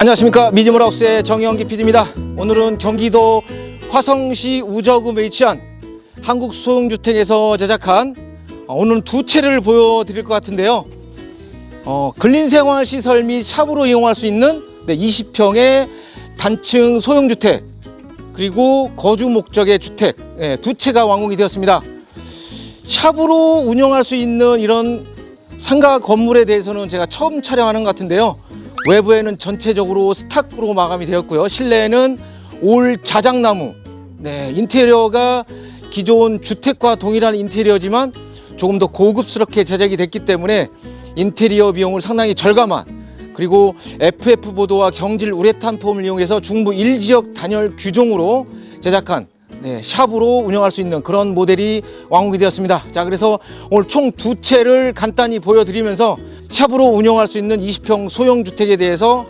안녕하십니까 미즈모라우스의 정영기 PD입니다. 오늘은 경기도 화성시 우저구에 위치한 한국 소형주택에서 제작한 어, 오늘 두 채를 보여드릴 것 같은데요. 어, 근린생활 시설 및 샵으로 이용할 수 있는 네, 20평의 단층 소형주택 그리고 거주 목적의 주택 예, 두 채가 완공이 되었습니다. 샵으로 운영할 수 있는 이런 상가 건물에 대해서는 제가 처음 촬영하는 것 같은데요. 외부에는 전체적으로 스타크로 마감이 되었고요. 실내에는 올 자작나무. 네, 인테리어가 기존 주택과 동일한 인테리어지만 조금 더 고급스럽게 제작이 됐기 때문에 인테리어 비용을 상당히 절감한 그리고 FF 보도와 경질 우레탄 폼을 이용해서 중부 1지역 단열 규종으로 제작한 네, 샵으로 운영할 수 있는 그런 모델이 완공이 되었습니다. 자, 그래서 오늘 총 두 채를 간단히 보여드리면서 샵으로 운영할 수 있는 20평 소형 주택에 대해서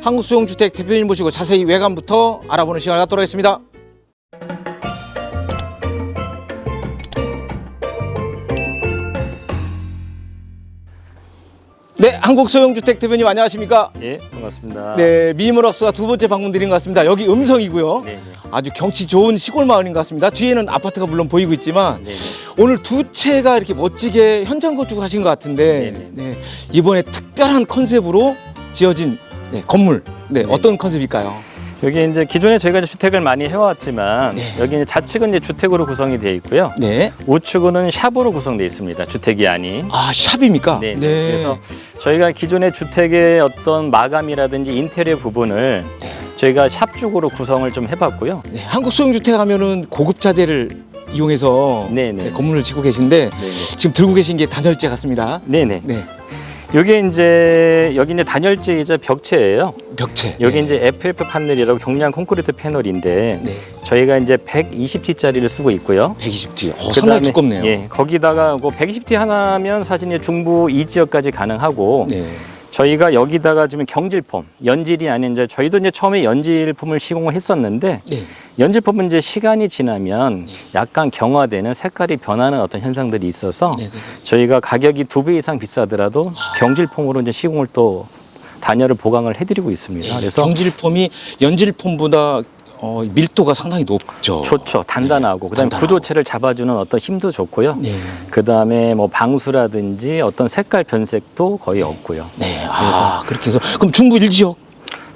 한국 소형 주택 대표님 모시고 자세히 외관부터 알아보는 시간을 갖도록 하겠습니다. 네, 한국 소형 주택 대표님 안녕하십니까? 예, 반갑습니다. 네, 미모락스가 두 번째 방문 드린 것 같습니다. 여기 음성이고요. 네, 네. 아주 경치 좋은 시골 마을인 것 같습니다. 뒤에는 아파트가 물론 보이고 있지만 네, 네. 오늘 두 채가 이렇게 멋지게 현장 건축을 하신 것 같은데 네네. 네, 이번에 특별한 컨셉으로 지어진 네, 건물 네, 네. 어떤 컨셉일까요? 여기 이제 기존에 저희가 이제 주택을 많이 해왔지만 네. 여기 이제 좌측은 이제 주택으로 구성이 되어 있고요. 네, 우측은 샵으로 구성되어 있습니다. 주택이 아닌. 아 샵입니까? 네, 네. 그래서 저희가 기존의 주택의 어떤 마감이라든지 인테리어 부분을 저희가 샵 쪽으로 구성을 좀 해봤고요. 네, 한국 소형주택 하면은 고급 자재를 이용해서 네네. 네, 건물을 짓고 계신데 네, 네. 지금 들고 계신 게 단열재 같습니다. 네, 네. 네, 여기 이제 여기 이제 단열재이자 벽체예요. 벽체. 여기 네. 이제 FF 판넬이라고 경량 콘크리트 패널인데 네, 저희가 이제 120T짜리를 쓰고 있고요. 120T. 어, 그다음에, 상당히 두껍네요. 예, 거기다가 뭐 120T 하나면 사실 이제 중부 이 지역까지 가능하고 네. 저희가 여기다가 지금 경질폼, 연질이 아닌 이제 저희도 이제 처음에 연질폼을 시공을 했었는데 네. 연질폼은 이제 시간이 지나면 약간 경화되는 색깔이 변하는 어떤 현상들이 있어서 네, 네. 저희가 가격이 두 배 이상 비싸더라도 경질폼으로 이제 시공을 또 단열을 보강을 해드리고 있습니다. 그래서 경질폼이 연질폼보다 어, 밀도가 상당히 높죠. 좋죠, 단단하고 그다음에 단단하고. 구조체를 잡아주는 어떤 힘도 좋고요. 네. 그 다음에 뭐 방수라든지 어떤 색깔 변색도 거의 없고요. 네. 아, 그렇게 해서 그럼 중부 일지역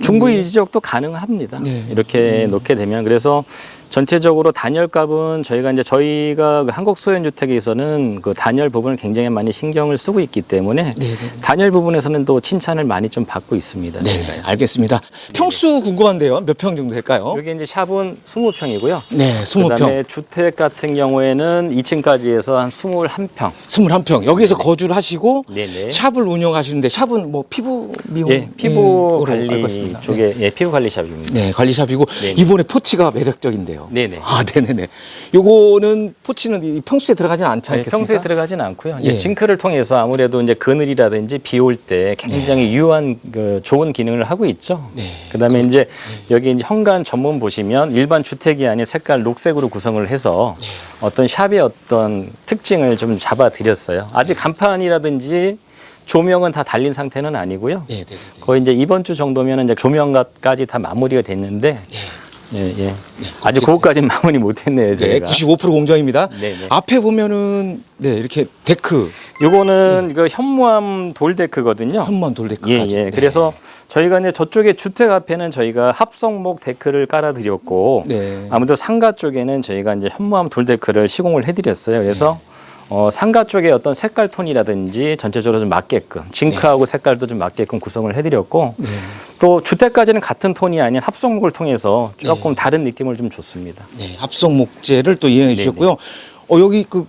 중부 이 지역도 가능합니다. 네. 이렇게 놓게 되면 그래서 전체적으로 단열 값은 저희가 이제 저희가 그 한국 소현주택에서는 그 단열 부분을 굉장히 많이 신경을 쓰고 있기 때문에 네, 네. 단열 부분에서는 또 칭찬을 많이 좀 받고 있습니다. 네, 저희가. 알겠습니다. 평수 궁금한데요. 몇 평 정도 될까요? 여기 이제 샵은 20평이고요. 네, 20평, 그다음에 주택 같은 경우에는 2층까지 해서 한 21평. 21평. 여기에서 거주를 하시고 네네. 샵을 운영하시는데 샵은 뭐 피부 미용 예, 피부 예, 관리. 쪽에 예, 피부 관리 샵입니다. 네, 네, 관리 샵이고 네네. 이번에 포치가 매력적인데요. 네 네. 아, 네 네 네. 요거는 포치는 이 평수에 들어가지는 않지 네, 않겠습니까? 평소에 들어가진 않고요. 예. 징크를 통해서 아무래도 이제 그늘이라든지 비 올 때 굉장히 유효한 그 좋은 기능을 하고 있죠. 네. 그다음에 이제 여기 이제 현관 전문 보시면 일반 주택이 아닌 색깔 녹색으로 구성을 해서 네. 어떤 샵의 어떤 특징을 좀 잡아 드렸어요. 아직 간판이라든지 조명은 다 달린 상태는 아니고요. 네, 네, 네. 거의 이제 이번 주 정도면 이제 조명까지 다 마무리가 됐는데 예, 예. 아직 그것까지는 마무리 못했네요, 네, 저희가. 95% 공정입니다. 네, 네. 앞에 보면은 네, 이렇게 데크, 요거는 그 현무암 돌데크거든요. 현무암 예, 돌데크까지. 예. 네. 그래서 저희가 이제 저쪽에 주택 앞에는 저희가 합성목 데크를 깔아드렸고 네. 아무래도 상가 쪽에는 저희가 이제 현무암 돌 데크를 시공을 해드렸어요. 그래서 네. 어, 상가 쪽에 어떤 색깔 톤이라든지 전체적으로 좀 맞게끔 징크하고 색깔도 좀 맞게끔 구성을 해드렸고 네. 또 주택까지는 같은 톤이 아닌 합성목을 통해서 조금 다른 느낌을 좀 줬습니다. 네, 합성 목재를 또 이용해 네네. 주셨고요. 어, 여기 그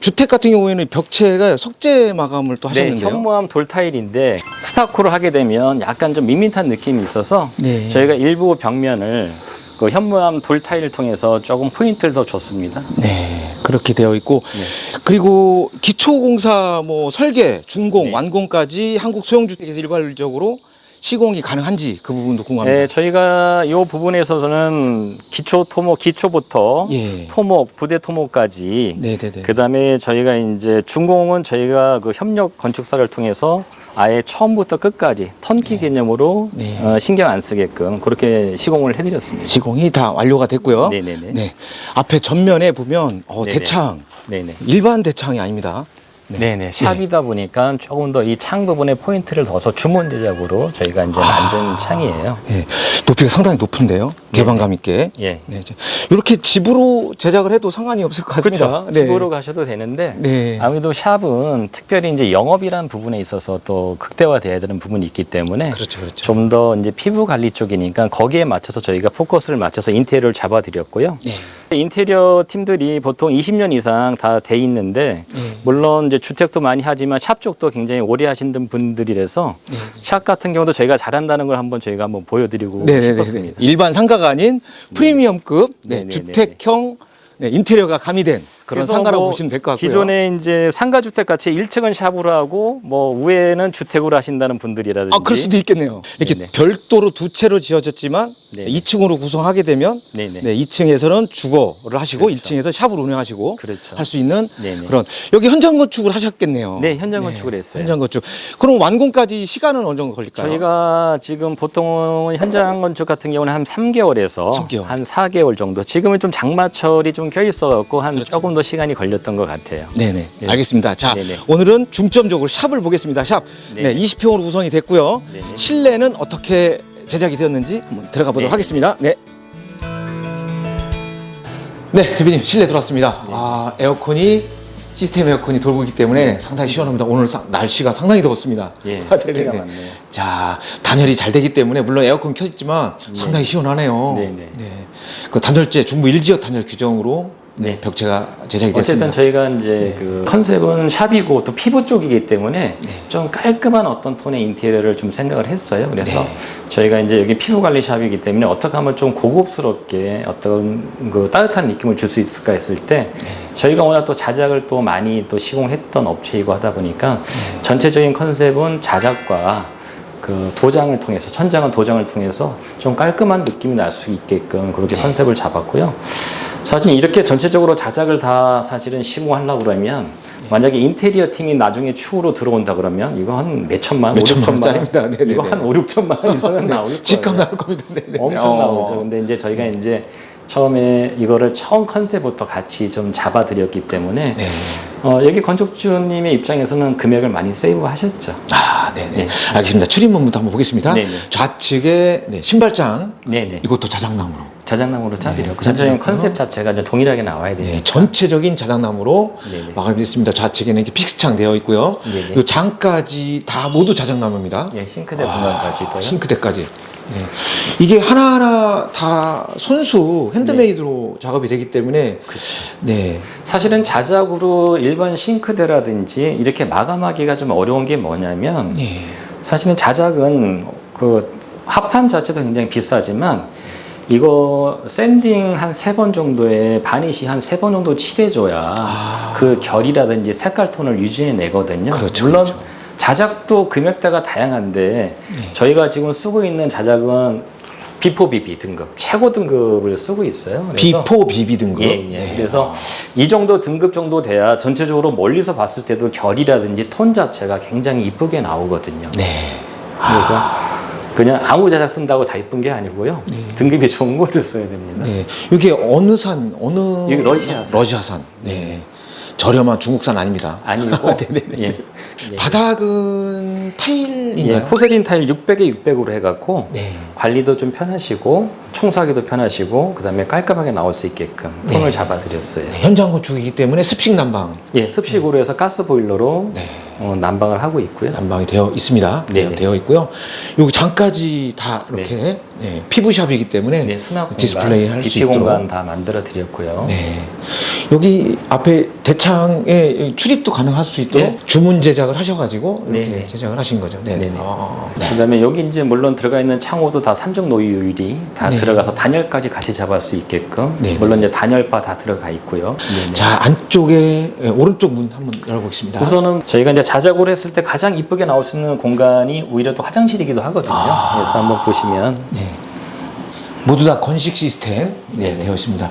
주택 같은 경우에는 벽체가 석재 마감을 또 네, 하셨는데요. 현무암 돌타일인데 스타코로 하게 되면 약간 좀 밋밋한 느낌이 있어서 네. 저희가 일부 벽면을 그 현무암 돌타일을 통해서 조금 포인트를 더 줬습니다. 네, 그렇게 되어 있고 네. 그리고 기초공사 뭐 설계, 준공, 네. 완공까지 한국 소형주택에서 일괄적으로 시공이 가능한지 그 부분도 궁금합니다. 네, 저희가 이 부분에 있어서는 기초 토목, 기초부터 예. 토목, 부대 토목까지 네, 네, 네. 그다음에 저희가 이제 준공은 저희가 그 협력 건축사를 통해서 아예 처음부터 끝까지 턴키 개념으로 네. 어, 신경 안 쓰게끔 그렇게 시공을 해드렸습니다. 시공이 다 완료가 됐고요. 네네네. 네. 앞에 전면에 보면 어, 네네. 대창 네네. 일반 대창이 아닙니다. 네. 네네. 샵이다 보니까 조금 더 이 창 부분에 포인트를 둬서 주문 제작으로 저희가 이제 만든 창이에요. 예, 높이가 상당히 높은데요. 개방감 있게. 예. 네, 이제 이렇게 집으로 제작을 해도 상관이 없을 것 같습니다. 그렇죠. 집으로 가셔도 되는데 네. 아무래도 샵은 특별히 이제 영업이라는 부분에 있어서 또 극대화돼야 되는 부분이 있기 때문에 그렇죠, 그렇죠. 좀 더 이제 피부 관리 쪽이니까 거기에 맞춰서 저희가 포커스를 맞춰서 인테리어를 잡아드렸고요. 네. 인테리어 팀들이 보통 20년 이상 다 돼 있는데 네. 물론 이제 주택도 많이 하지만 샵 쪽도 굉장히 오래 하신 분들이라서 샵 같은 경우도 저희가 잘한다는 걸 한번 저희가 한번 보여드리고 네, 네, 네. 싶었습니다. 일반 상가가 아닌 프리미엄급 네, 네, 네, 주택형 네, 인테리어가 가미된 그런 그래서 상가라고 뭐 보시면 될 것 같고요. 기존에 이제 상가주택 같이 1층은 샵으로 하고 뭐 위에는 주택으로 하신다는 분들이라든지 아, 그럴 수도 있겠네요. 이렇게 네네. 별도로 두 채로 지어졌지만 네네. 2층으로 구성하게 되면 네네. 네, 2층에서는 주거를 하시고 그렇죠. 1층에서 샵을 운영하시고 그렇죠. 할 수 있는 네네. 그런 여기 현장 건축을 하셨겠네요. 네, 현장 건축을 했어요. 현장 건축. 그럼 완공까지 시간은 어느 정도 걸릴까요? 저희가 지금 보통 현장 건축 같은 경우는 한 3개월에서 3개월. 한 4개월 정도. 지금은 좀 장마철이 좀 껴 있어 갖고 한 그렇죠. 조금 더 시간이 걸렸던 것 같아요. 네네. 네. 알겠습니다. 자, 네네. 오늘은 중점적으로 샵을 보겠습니다. 샵. 네, 네네. 20평으로 구성이 됐고요. 네네. 실내는 어떻게 제작이 되었는지 한번 들어가 보도록 네. 하겠습니다. 네. 네, 대표님 실내 들어왔습니다. 아, 에어컨이 시스템 에어컨이 돌고 있기 때문에 상당히 시원합니다. 오늘 사- 날씨가 상당히 더웠습니다. 예, 아, 습기가 네네네. 많네요. 자, 단열이 잘 되기 때문에 물론 에어컨 켜있지만 상당히 시원하네요. 네네. 네. 그 단열재 중부 1지역 단열 규정으로 네, 네. 벽체가 제작이 어쨌든 됐습니다. 저희가 이제 그 컨셉은 샵이고 또 피부 쪽이기 때문에 네. 좀 깔끔한 어떤 톤의 인테리어를 좀 생각을 했어요. 그래서 네. 저희가 이제 여기 피부 관리 샵이기 때문에 어떻게 하면 좀 고급스럽게 어떤 그 따뜻한 느낌을 줄 수 있을까 했을 때 네. 저희가 워낙 또 자작을 또 많이 또 시공했던 업체이고 하다 보니까 네. 전체적인 컨셉은 자작과 그 도장을 통해서 천장은 도장을 통해서 좀 깔끔한 느낌이 날 수 있게끔 그렇게 네. 컨셉을 잡았고요. 사실 이렇게 전체적으로 자작을 다 사실은 시공하려고 그러면 네. 만약에 인테리어 팀이 나중에 추후로 들어온다 그러면 이거 한 몇천만 원짜리입니다. 네네네. 이거 한 5, 6천만 원 이상은 나올 거예요. 집값 나올 겁니다. 네, 네. 엄청 어. 나오죠. 근데 이제 저희가 이제 처음에 이거를 처음 컨셉부터 같이 좀 잡아드렸기 때문에 네. 어, 여기 건축주님의 입장에서는 금액을 많이 세이브 하셨죠. 아, 네네. 네. 알겠습니다. 출입문부터 한번 보겠습니다. 네네. 좌측에 네, 신발장 네네. 이것도 자작나무로. 자작나무로 짜드렸고 네, 전체적인. 컨셉 자체가 동일하게 나와야 네, 되니까. 전체적인 자작나무로 네네. 마감이 됐습니다. 좌측에는 이렇게 픽스창 되어 있고요. 네네. 이 장까지 다 모두 자작나무입니다. 예, 싱크대 분할까지도요. 아, 싱크대까지. 네. 이게 하나하나 다 손수 핸드메이드로 작업이 되기 때문에 네. 사실은 자작으로 일반 싱크대라든지 이렇게 마감하기가 좀 어려운 게 뭐냐면 네. 사실은 자작은 그 합판 자체도 굉장히 비싸지만 이거 샌딩 한 세 번 정도에 바니시 한 세 번 정도 칠해줘야 아. 그 결이라든지 색깔 톤을 유지해 내거든요. 그렇죠, 물론 그렇죠. 자작도 금액대가 다양한데 네. 저희가 지금 쓰고 있는 자작은 비포 비비 등급 최고 등급을 쓰고 있어요. 그래서 비포 비비 등급. 예, 예. 네. 그래서 이 정도 등급 정도 돼야 전체적으로 멀리서 봤을 때도 결이라든지 톤 자체가 굉장히 이쁘게 나오거든요. 네. 그래서 그냥 아무 자작 쓴다고 다 이쁜 게 아니고요. 등급이 좋은 거를 써야 됩니다. 네. 이게 어느 산, 어느 여기 러시아산. 러시아산. 네. 저렴한 중국산 아닙니다. 아니고 네네네. 예. 예. 바닥은 타일인가요? 예, 포세린 타일 600에 600으로 해갖고 네. 관리도 좀 편하시고 청소하기도 편하시고 그다음에 깔끔하게 나올 수 있게끔 톤을 네. 잡아드렸어요. 네, 현장 건축이기 때문에 습식 난방 예, 습식으로 해서 가스 보일러로 네. 어, 난방을 하고 있고요. 난방이 되어 있습니다. 네 네. 네, 되어 있고요. 여기 장까지 다 이렇게 네, 피부샵이기 때문에 네, 수납 공간, 디스플레이 할 수 있도록. 공간 다 만들어 드렸고요. 네. 여기 앞에 대창에 출입도 가능할 수 있도록 네. 주문 제작을 하셔가지고 이렇게 네네. 제작을 하신 거죠. 네. 네네. 아, 네. 그다음에 여기 이제 물론 들어가 있는 창호도 다 삼중 노유 유일이 다 네. 들어가서 단열까지 같이 잡을 수 있게끔 네. 물론 이제 단열바 다 들어가 있고요. 네네. 자 안쪽에 예, 오른쪽 문 한번 열어보겠습니다. 우선은 저희가 이제 자작으로 했을 때 가장 이쁘게 나올 수 있는 공간이 오히려 또 화장실이기도 하거든요. 아. 그래서 한번 보시면 네. 모두 다 건식 시스템 네, 네. 되어 있습니다.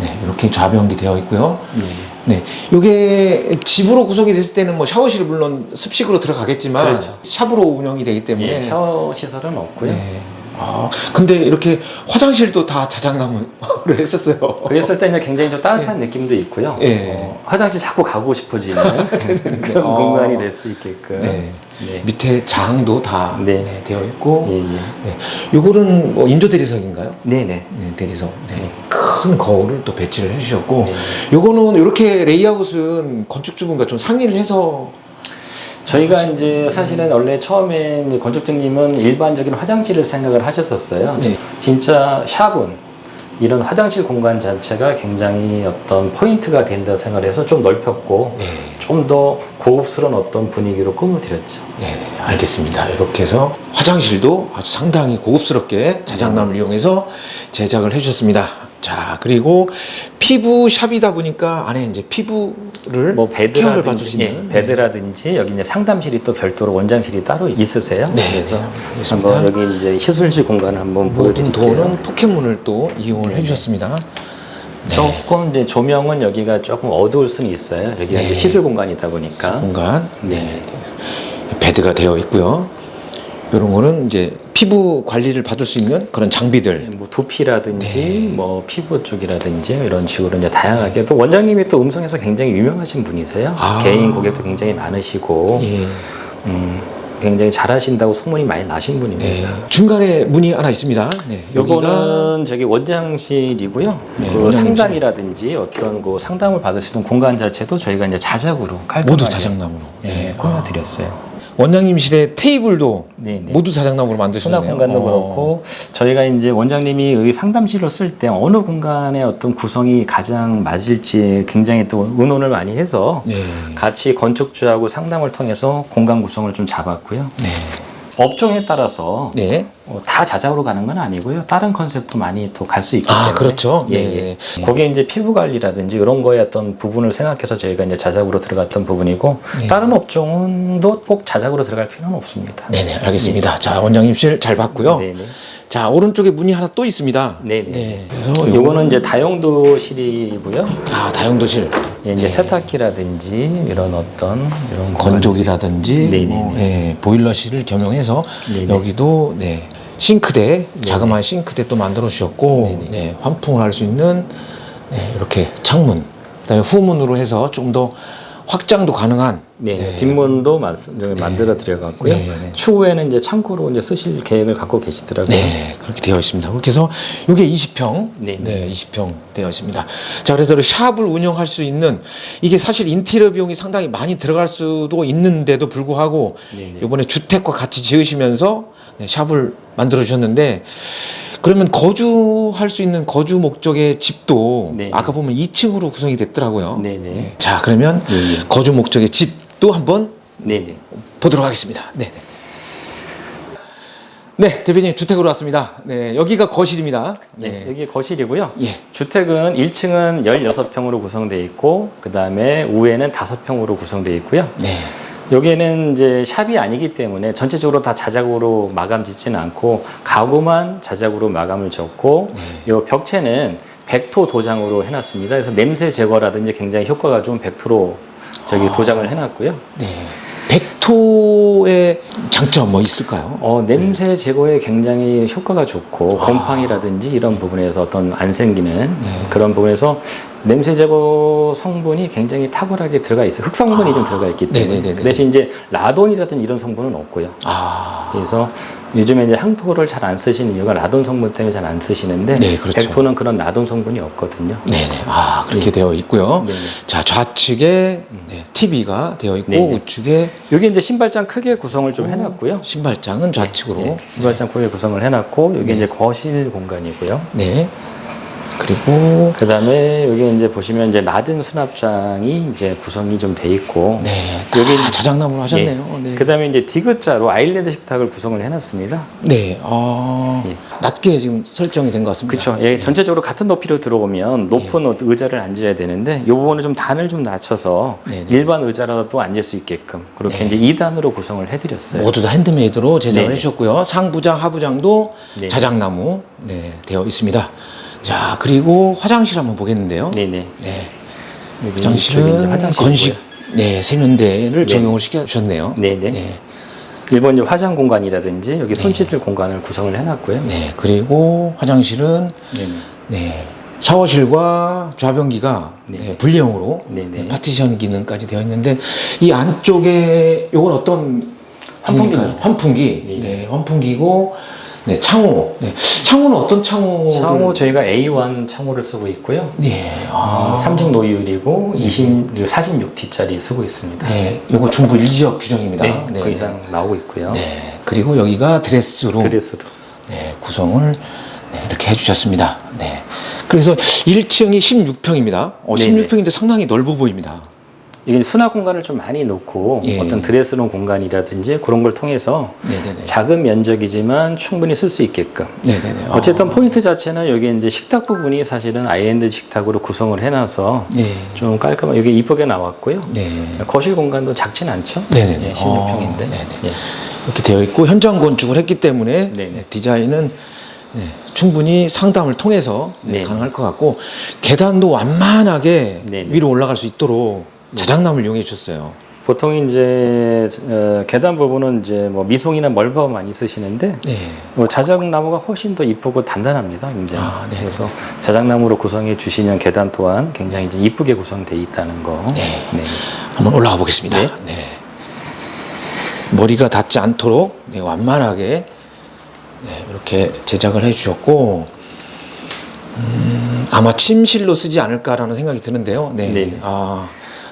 네, 이렇게 좌변기 되어 있고요. 네. 네, 이게 집으로 구성이 됐을 때는 뭐 샤워실 물론 습식으로 들어가겠지만 그렇죠. 샵으로 운영이 되기 때문에 예, 샤워 시설은 없고요. 네. 아, 근데 이렇게 화장실도 다 자작나무를 했었어요. 그랬을 때는 굉장히 좀 따뜻한 느낌도 있고요. 예. 어, 화장실 자꾸 가고 싶어지는 그런 어. 공간이 될 수 있게끔. 네. 네. 밑에 장도 다 네. 네, 되어 있고, 예, 예. 네. 요거는 뭐 인조 대리석인가요? 네네. 네, 대리석. 네. 큰 거울을 또 배치를 해주셨고, 네. 요거는 이렇게 레이아웃은 건축주분과 좀 상의를 해서 저희가 이제 사실은 원래 처음에 이제 건축주님은 일반적인 화장실을 생각을 하셨었어요. 네. 진짜 샵은 이런 화장실 공간 자체가 굉장히 어떤 포인트가 된다 생각을 해서 좀 넓혔고 네. 좀 더 고급스러운 어떤 분위기로 꾸며드렸죠. 네, 네, 알겠습니다. 이렇게 해서 화장실도 아주 상당히 고급스럽게 자작나무를 이용해서 제작을 해주셨습니다. 자, 그리고 피부 샵이다 보니까 안에 이제 피부를 뭐 케어를 베드라든지, 수 예, 있는 베드라든지 여기 이제 상담실이 또 별도로 원장실이 따로 있으세요. 네, 그래서 네, 알겠습니다. 한번 여기 이제 시술실 공간을 한번 모든 보여드릴게요. 도어는 포켓몬을 또 이용을 해주셨습니다. 네. 조금 이제 조명은 여기가 조금 어두울 수는 있어요. 여기가 네. 이제 시술 공간이다 보니까. 공간 네. 베드가 되어 있고요. 이런 거는 이제 피부 관리를 받을 수 있는 그런 장비들. 뭐 두피라든지 네. 뭐 피부 쪽이라든지 이런 식으로 이제 다양하게 또 원장님이 또 음성에서 굉장히 유명하신 분이세요. 아. 개인 고객도 굉장히 많으시고 예. 음, 굉장히 잘하신다고 소문이 많이 나신 네. 분입니다. 중간에 문이 하나 있습니다. 네. 여기가 요거는 저기 원장실이고요. 네, 그 원장실. 상담이라든지 어떤 그 상담을 받을 수 있는 공간 자체도 저희가 이제 자작으로 깔끔하게 모두 자작나무로. 예, 네. 꾸며드렸어요. 원장님실의 테이블도 네, 네. 모두 자작나무로 만드셨네요. 수납 공간도 어. 그렇고 저희가 이제 원장님이 여기 상담실로 쓸 때 어느 공간의 어떤 구성이 가장 맞을지 굉장히 또 의논을 많이 해서 네. 같이 건축주하고 상담을 통해서 공간 구성을 좀 잡았고요. 네. 업종에 따라서 네. 어, 다 자작으로 가는 건 아니고요. 다른 컨셉도 많이 또 갈 수 있기 때문에. 아, 그렇죠. 예, 네. 예. 거기에 이제 피부 관리라든지 이런 거에 어떤 부분을 생각해서 저희가 이제 자작으로 들어갔던 부분이고 네. 다른 업종도 꼭 자작으로 들어갈 필요는 없습니다. 네네, 알겠습니다. 자, 원장님실 잘 봤고요. 네, 네. 자, 오른쪽에 문이 하나 또 있습니다. 네네. 그래서 요거는 이제 다용도실이고요. 아, 다용도실. 예, 이제 네. 세탁기라든지 이런 어떤 이런 건조기라든지 네네네. 뭐, 예, 보일러실을 겸용해서 네네. 여기도 네, 싱크대 자그마한 싱크대 또 만들어 주셨고. 네, 환풍을 할 수 있는 네, 이렇게 창문 그다음에 후문으로 해서 좀 더 확장도 가능한 네, 네. 뒷문도 만, 만들어 드려갖고요. 네, 네. 추후에는 이제 창고로 이제 쓰실 계획을 갖고 계시더라고요. 네, 그렇게 되어 있습니다. 그렇게 해서 이게 20평, 네. 네, 20평 되어 있습니다. 자, 그래서 샵을 운영할 수 있는 이게 사실 인테리어 비용이 상당히 많이 들어갈 수도 있는데도 불구하고 네, 네. 이번에 주택과 같이 지으시면서 네, 샵을 만들어 주셨는데 그러면 거주할 수 있는 거주 목적의 집도 네, 네. 아까 보면 2층으로 구성이 됐더라고요. 네, 네. 자, 그러면 네, 네. 거주 목적의 집도 한번 네 네. 보도록 하겠습니다. 네. 네, 대표님 주택으로 왔습니다. 네, 여기가 거실입니다. 네. 여기 거실이고요. 예. 주택은 1층은 16평으로 구성되어 있고 그 다음에 우에는 5평으로 구성되어 있고요. 네. 여기에는 이제 샵이 아니기 때문에 전체적으로 다 자작으로 마감 짓지는 않고 가구만 자작으로 마감을 졌고 네. 요 벽체는 백토 도장으로 해놨습니다. 그래서 냄새 제거라든지 굉장히 효과가 좋은 백토로 저기 아. 도장을 해놨고요. 네. 백토의 장점 뭐 있을까요? 어, 냄새 제거에 굉장히 효과가 좋고 아. 곰팡이라든지 이런 부분에서 어떤 안 생기는 네. 그런 부분에서 냄새 제거 성분이 굉장히 탁월하게 들어가 있어요. 흑 성분이 좀 들어가 있기 때문에 네네네네. 그 대신 이제 라돈이라든지 이런 성분은 없고요. 아, 그래서 요즘에 이제 향토를 잘 안 쓰시는 이유가 라돈 성분 때문에 잘 안 쓰시는데 네, 그렇죠. 백토는 그런 라돈 성분이 없거든요. 네네. 아, 그렇게 되어 있고요. 네네. 자, 좌측에 네, TV가 되어 있고 네네. 우측에 여기 이제 신발장 크게 구성을 좀 해놨고요. 신발장은 좌측으로. 네, 신발장 크게 구성을 해놨고 여기 네. 이제 거실 공간이고요. 네. 그리고 그다음에 여기 이제 보시면 이제 낮은 수납장이 이제 구성이 좀 돼 있고 네, 여기 다 자작나무로 하셨네요. 예. 네. 그다음에 이제 디귿자로 아일랜드 식탁을 구성을 해놨습니다. 네, 아, 예. 낮게 지금 설정이 된 것 같습니다. 그렇죠. 예, 전체적으로 같은 높이로 들어오면 높은 의- 의자를 앉아야 되는데 이 부분은 좀 단을 좀 낮춰서 네 네. 일반 의자라도 앉을 수 있게끔 그렇게 이제 2단으로 구성을 해드렸어요. 모두 다 핸드메이드로 제작을 네네. 해주셨고요. 상부장, 하부장도 네. 자작나무 네, 되어 있습니다. 자, 그리고 화장실 한번 보겠는데요. 네네. 네. 화장실은. 건식 네, 세면대를 네. 적용을 시켜 주셨네요. 네네. 네. 일본 화장 공간이라든지 여기 손 씻을 공간을 구성을 해놨고요. 네, 그리고 화장실은 네네. 네, 샤워실과 좌변기가 네. 네, 분리형으로 네네. 네, 파티션 기능까지 되어 있는데 이 안쪽에 이건 어떤. 기능일까요? 환풍기. 네. 네, 환풍기고 네, 창호. 네. 창호는 어떤 창호를 창호 저희가 A1 창호를 쓰고 있고요. 네. 어, 아. 삼중 노이율이고 20, 46T짜리 쓰고 있습니다. 네, 요거 중부 일지역 규정입니다. 네, 그 이상 나오고 있고요. 네. 그리고 여기가 드레스룸. 드레스로. 네, 구성을 네, 이렇게 해주셨습니다. 네. 그래서 1층이 16평입니다. 어, 네네. 16평인데 상당히 넓어 보입니다. 이게 수납 공간을 좀 많이 놓고 예. 어떤 드레스룸 공간이라든지 그런 걸 통해서 네네네. 작은 면적이지만 충분히 쓸 수 있게끔. 네네네. 어쨌든 아. 포인트 자체는 여기 이제 식탁 부분이 사실은 아일랜드 식탁으로 구성을 해놔서 네. 좀 깔끔하게 여기 이쁘게 나왔고요. 네. 거실 공간도 작진 않죠? 네네네. 예, 16평인데. 어, 네네. 예. 이렇게 되어 있고 현장 건축을 했기 때문에 네네. 네, 디자인은 네, 충분히 상담을 통해서 네, 네네. 가능할 것 같고 계단도 완만하게 네네. 위로 올라갈 수 있도록 자작나무를 이용해 주셨어요. 보통 이제 어, 계단 부분은 이제 뭐 미송이나 멀버 많이 쓰시는데 네. 뭐 자작나무가 훨씬 더 이쁘고 단단합니다. 이제 아, 네. 그래서 자작나무로 구성해 주시면 계단 또한 굉장히 이제 이쁘게 구성돼 있다는 거. 네. 네. 한번 올라가 보겠습니다. 네. 네. 머리가 닿지 않도록 네, 완만하게 네, 이렇게 제작을 해주셨고 음, 아마 침실로 쓰지 않을까라는 생각이 드는데요. 네. 네네. 아,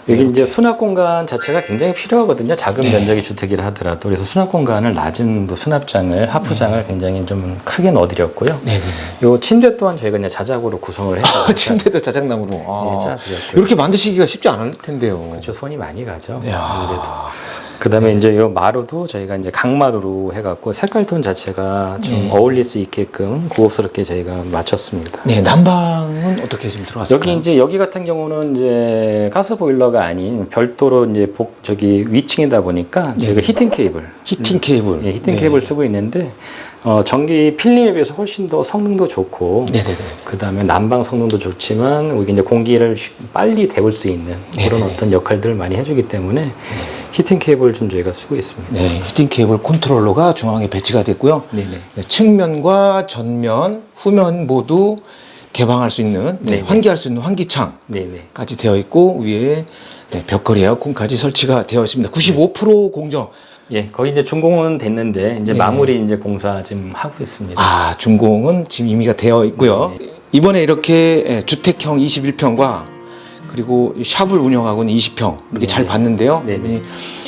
여기 이제 수납 공간 자체가 굉장히 필요하거든요. 작은 네. 면적의 주택이라 하더라도 그래서 수납 공간을 낮은 뭐 수납장을 하프장을 굉장히 좀 크게 넣어드렸고요. 네네네. 요 침대 또한 저희가 그냥 자작으로 구성을 해서 아, 침대도 자작나무로. 아, 예, 짜드렸고요. 이렇게 만드시기가 쉽지 않을 텐데요. 그렇죠. 손이 많이 가죠. 야. 아무래도. 그다음에 이제 요 마루도 저희가 이제 강마루로 해갖고 색깔 톤 자체가 좀 네. 어울릴 수 있게끔 고급스럽게 저희가 맞췄습니다. 네, 난방은 어떻게 지금 들어왔을까요? 여기 이제 여기 같은 경우는 이제 가스 보일러가 아닌 별도로 이제 복 저기 위층이다 보니까 저희가 네. 히팅 케이블 히팅 케이블. 예, 히팅 네. 케이블 쓰고 있는데 어, 전기 필름에 비해서 훨씬 더 성능도 좋고 네네네. 그다음에 난방 성능도 좋지만 여기 이제 공기를 쉬- 빨리 데울 수 있는 그런 네네. 어떤 역할들을 많이 해주기 때문에 히팅 케이블 좀 저희가 쓰고 있습니다. 네, 히팅 케이블 컨트롤러가 중앙에 배치가 됐고요. 네네. 네, 측면과 전면, 후면 모두 개방할 수 있는, 네, 네네. 환기할 수 있는 환기창까지 네네. 되어 있고 위에 네, 벽걸이 에어컨까지 설치가 되어 있습니다. 95% 공정. 예, 거의 이제 준공은 됐는데 이제 네. 마무리 이제 공사 지금 하고 있습니다. 아, 준공은 지금 임의가 되어 있고요. 네. 이번에 이렇게 예, 주택형 21평과 그리고 이 샵을 운영하고 는 20평 이렇게 네. 잘 봤는데요. 네.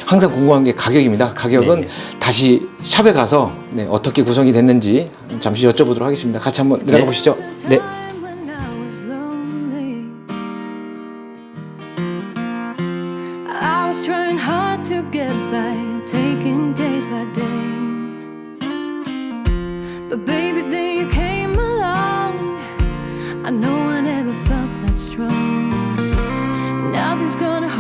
항상 궁금한 게 가격입니다. 가격은 네. 다시 샵에 가서 네, 어떻게 구성이 됐는지 잠시 여쭤보도록 하겠습니다. 같이 한번 들어가 네. 보시죠. 네. But baby, then you came along. I know gonna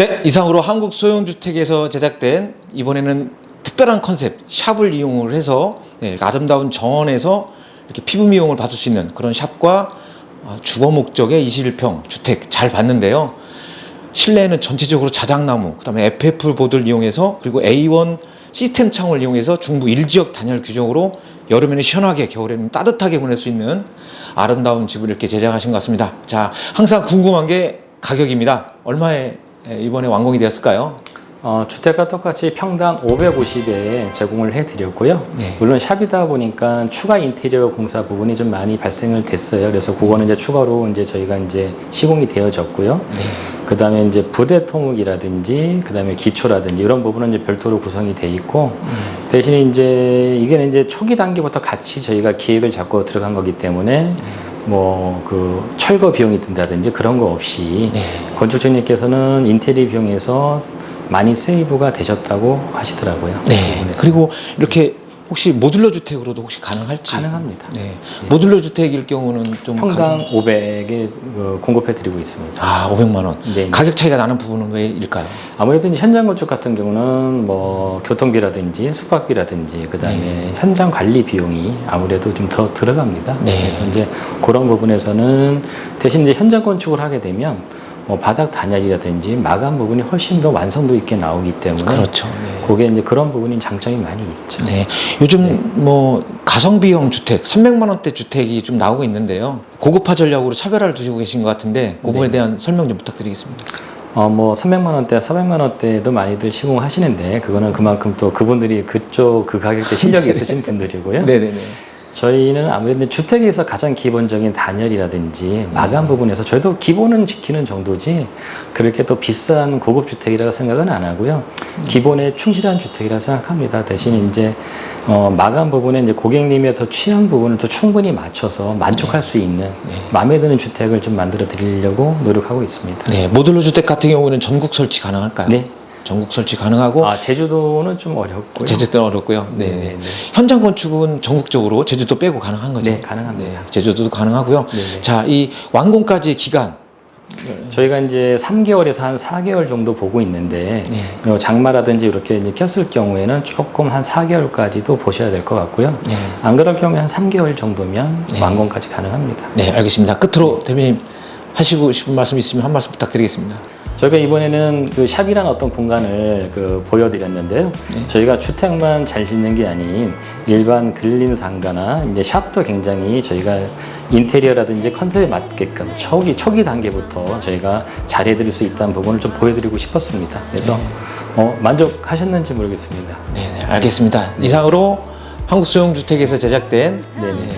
네, 이상으로 한국 소형주택에서 제작된 이번에는 특별한 컨셉 샵을 이용을 해서 네, 아름다운 정원에서 이렇게 피부 미용을 받을 수 있는 그런 샵과 어, 주거 목적의 21평 주택 잘 봤는데요. 실내에는 전체적으로 자작나무, 그다음에 FF 보드를 이용해서 그리고 A1 시스템 창을 이용해서 중부 1지역 단열 규정으로 여름에는 시원하게 겨울에는 따뜻하게 보낼 수 있는 아름다운 집을 이렇게 제작하신 것 같습니다. 자, 항상 궁금한 게 가격입니다. 얼마에 이번에 완공이 되었을까요? 어, 주택과 똑같이 평당 550에 제공을 해드렸고요. 네. 물론 샵이다 보니까 추가 인테리어 공사 부분이 좀 많이 발생을 됐어요. 그래서 그거는 이제 추가로 이제 저희가 이제 시공이 되어졌고요. 네. 그 다음에 이제 부대 토목이라든지, 그 다음에 기초라든지 이런 부분은 이제 별도로 구성이 돼 있고, 대신에 이제 이게 이제 초기 단계부터 같이 저희가 기획을 잡고 들어간 거기 때문에 뭐 그 철거 비용이 든다든지 그런 거 없이 네. 건축주님께서는 인테리어 비용에서 많이 세이브가 되셨다고 하시더라고요. 그 네. 부분에서. 그리고 이렇게 혹시 모듈러 주택으로도 혹시 가능할지? 가능합니다. 네. 모듈러 주택일 경우는 좀 평당 가격- 500에 공급해 드리고 있습니다. 아, 500만 원. 네. 가격 차이가 나는 부분은 왜일까요? 아무래도 이제 현장 건축 같은 경우는 뭐 교통비라든지 숙박비라든지 그다음에 현장 관리 비용이 아무래도 좀 더 들어갑니다. 네. 그래서 이제 그런 부분에서는 대신 이제 현장 건축을 하게 되면 뭐 바닥 단열이라든지 마감 부분이 훨씬 더 완성도 있게 나오기 때문에 그렇죠. 네. 그게 이제 그런 부분이 장점이 많이 있죠. 네. 요즘 뭐 가성비형 주택, 300만 원대 주택이 좀 나오고 있는데요. 고급화 전략으로 차별화를 두시고 계신 것 같은데 그 부분에 네. 대한 설명 좀 부탁드리겠습니다. 어, 뭐 300만 원대, 400만 원대도 많이들 시공하시는데 그거는 그만큼 또 그분들이 그쪽 그 가격대 실력이 있으신 분들이고요. 네, 네, 네. 저희는 아무래도 주택에서 가장 기본적인 단열이라든지 마감 부분에서 저희도 기본은 지키는 정도지 그렇게 또 비싼 고급 주택이라고 생각은 안 하고요. 기본에 충실한 주택이라 생각합니다. 대신 이제 어, 마감 부분에 이제 고객님의 더 취향 부분을 더 충분히 맞춰서 만족할 수 있는 마음에 드는 주택을 좀 만들어 드리려고 노력하고 있습니다. 네, 모듈러 주택 같은 경우는 전국 설치 가능할까요? 네. 전국 설치 가능하고 아, 제주도는 좀 어렵고요. 제주도는 어렵고요. 네. 네, 네, 네. 현장 건축은 전국적으로 제주도 빼고 가능한 거죠? 네, 가능합니다. 네, 제주도도 가능하고요. 네, 네. 자, 이 완공까지의 기간 저희가 이제 3개월에서 한 4개월 정도 보고 있는데 네. 어, 장마라든지 이렇게 이제 꼈을 경우에는 조금 한 4개월까지도 보셔야 될 것 같고요. 네. 안 그럴 경우에 한 3개월 정도면 네. 완공까지 가능합니다. 네, 알겠습니다. 끝으로 대표님 하시고 싶은 말씀 있으면 한 말씀 부탁드리겠습니다. 저희가 이번에는 그 샵이란 어떤 공간을 그 보여드렸는데요. 네. 저희가 주택만 잘 짓는 게 아닌 일반 근린 상가나 이제 샵도 굉장히 저희가 인테리어라든지 컨셉에 맞게끔 초기 초기 단계부터 저희가 잘해드릴 수 있다는 부분을 좀 보여드리고 싶었습니다. 그래서 어, 만족하셨는지 모르겠습니다. 네, 네, 알겠습니다. 이상으로 한국소형주택에서 제작된 네 네.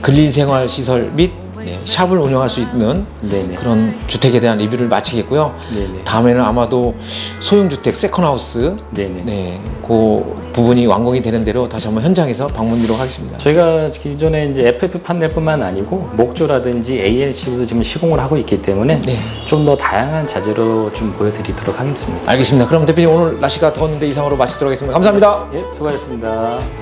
근린생활시설 및 네, 샵을 운영할 수 있는 네네. 그런 주택에 대한 리뷰를 마치겠고요. 네네. 다음에는 아마도 소형 주택 세컨하우스 네네. 네, 그 부분이 완공이 되는 대로 다시 한번 현장에서 방문하도록 하겠습니다. 저희가 기존에 이제 FF 판넬뿐만 아니고 목조라든지 ALC도 지금 시공을 하고 있기 때문에 네. 좀 더 다양한 자재로 좀 보여드리도록 하겠습니다. 알겠습니다. 그럼 대표님 오늘 날씨가 더웠는데 이상으로 마치도록 하겠습니다. 감사합니다. 예, 수고하셨습니다.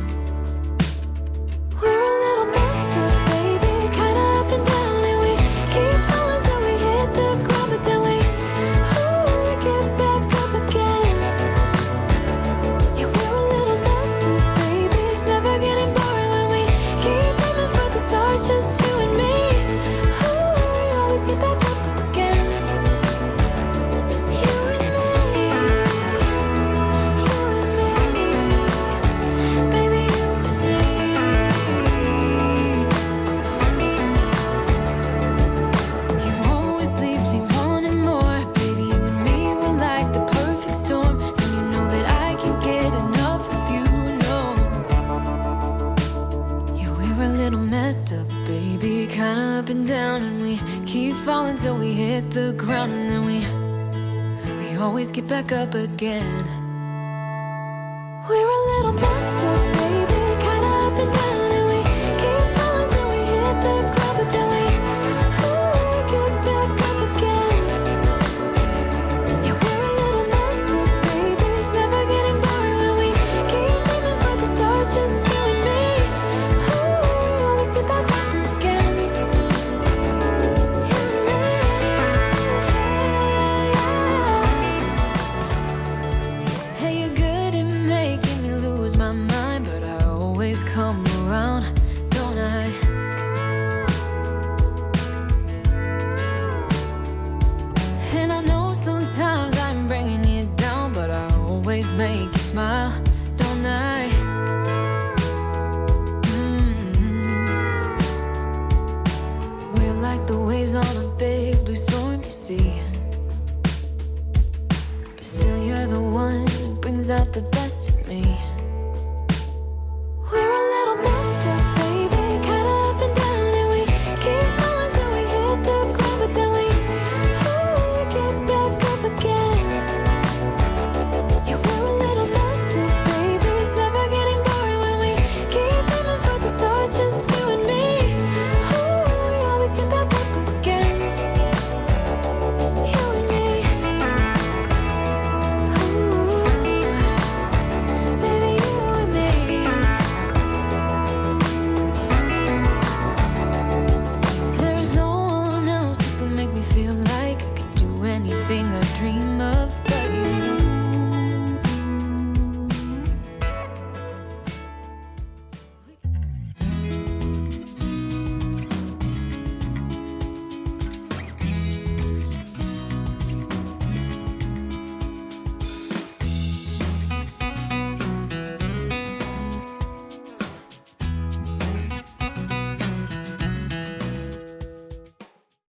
always get back up again.